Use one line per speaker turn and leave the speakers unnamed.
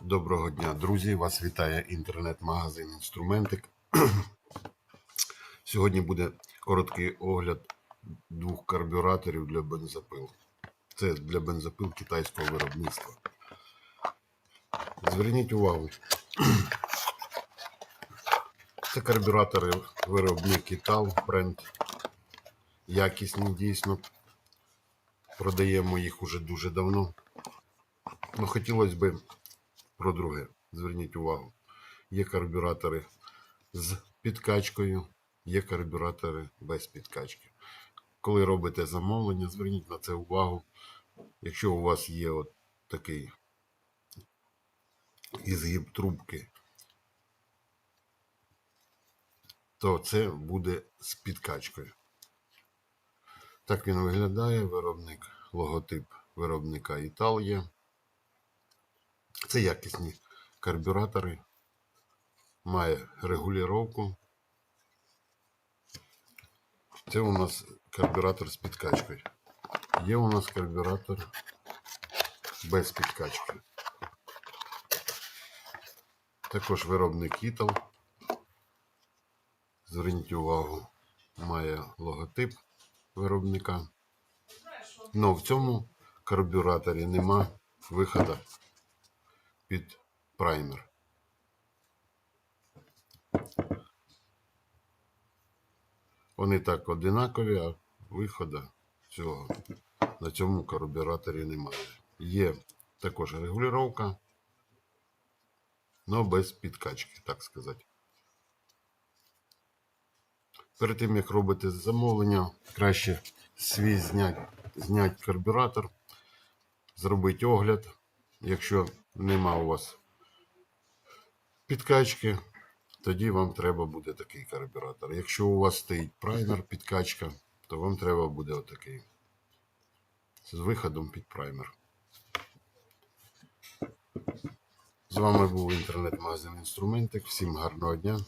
Доброго дня, друзі! Вас вітає інтернет-магазин Інструментик. Сьогодні буде короткий огляд двох карбюраторів для бензопил. Це для бензопил китайського виробництва. Зверніть увагу. Це карбюратори виробник Італ, бренд. Якісні дійсно. Продаємо їх уже дуже давно. Ну, хотілося б про друге. Зверніть увагу. Є карбюратори з підкачкою, є карбюратори без підкачки. Коли робите замовлення, зверніть на це увагу. Якщо у вас є от такий ізгиб трубки, то це буде з підкачкою. Так він виглядає. Виробник, логотип виробника Італія. Це якісні карбюратори. Має регулювання. Це у нас карбюратор з підкачкою. Є у нас карбюратор без підкачки. Також виробник Італ. Зверніть увагу, має логотип виробника. Но в цьому карбюраторі нема виходу під праймер. Вони так одинакові, а виходу цього на цьому карбюраторі немає. Є також регулювання, але без підкачки, так сказати. Перед тим, як робити замовлення, краще свій зняти, зняти карбюратор, зробити огляд. Якщо нема у вас підкачки, тоді вам треба буде такий карбюратор. Якщо у вас стоїть праймер підкачка, то вам треба буде отакий. З виходом під праймер. З вами був інтернет-магазин Інструментик. Всім гарного дня.